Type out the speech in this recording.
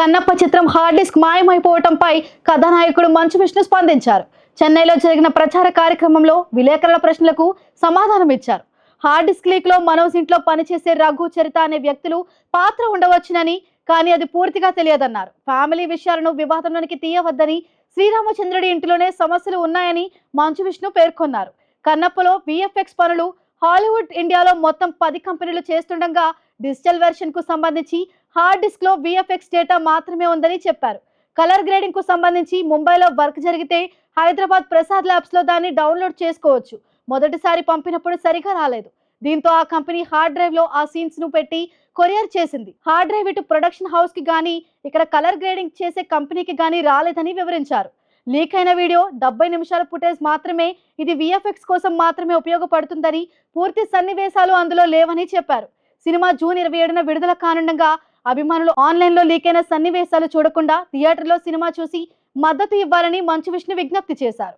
కన్నప్ప చిత్రం hard disk మాయమైపోవటంపై కథానాయకుడు మంచు విష్ణు స్పందించారు. చెన్నైలో జరిగిన ప్రచార కార్యక్రమంలో విలేకరుల ప్రశ్నలకు సమాధానం ఇచ్చారు హార్డ్ డిస్క్ లీక్లో మనోజ్ ఇంట్లో పనిచేసే రఘు చరిత అనే వ్యక్తులు పాత్ర ఉండవచ్చునని కానీ అది పూర్తిగా తెలియదన్నారు. ఫ్యామిలీ విషయాలను వివాదంలోనికి తీయవద్దని శ్రీరామచంద్రుడి ఇంటిలోనే సమస్యలు ఉన్నాయని మంచు విష్ణు పేర్కొన్నారు. కన్నప్పలో విఎఫ్ఎక్స్ పనులు హాలీవుడ్ ఇండియాలో మొత్తం పది కంపెనీలు చేస్తుండగా డిజిటల్ వెర్షన్కు సంబంధించి హార్డ్ డిస్క్లో విఎఫ్ఎక్స్ డేటా మాత్రమే ఉందని చెప్పారు. కలర్ గ్రేడింగ్కు సంబంధించి ముంబైలో వర్క్ జరిగితే హైదరాబాద్ ప్రసాద్ ల్యాబ్స్లో దాన్ని డౌన్లోడ్ చేసుకోవచ్చు. మొదటిసారి పంపినప్పుడు సరిగా రాలేదు. దీంతో ఆ కంపెనీ హార్డ్ డ్రైవ్లో ఆ సీన్స్ను పెట్టి కొరియర్ చేసింది. హార్డ్ డ్రైవ్ ఇటు ప్రొడక్షన్ హౌస్కి గానీ ఇక్కడ కలర్ గ్రేడింగ్ చేసే కంపెనీకి గానీ రాలేదని వివరించారు. లీక్ అయిన వీడియో డెబ్బై నిమిషాల ఫుటేజ్ మాత్రమే ఇది విఎఫ్ఎక్స్ కోసం మాత్రమే ఉపయోగపడుతుందని పూర్తి సన్నివేశాలు అందులో లేవని చెప్పారు. సినిమా జూన్ ఇరవై ఏడున విడుదల కానుండగా అభిమానులు ఆన్లైన్లో లీక్ అయిన సన్నివేశాలు చూడకుండా థియేటర్లో సినిమా చూసి మద్దతు ఇవ్వాలని మంచు విష్ణు విజ్ఞప్తి చేశారు.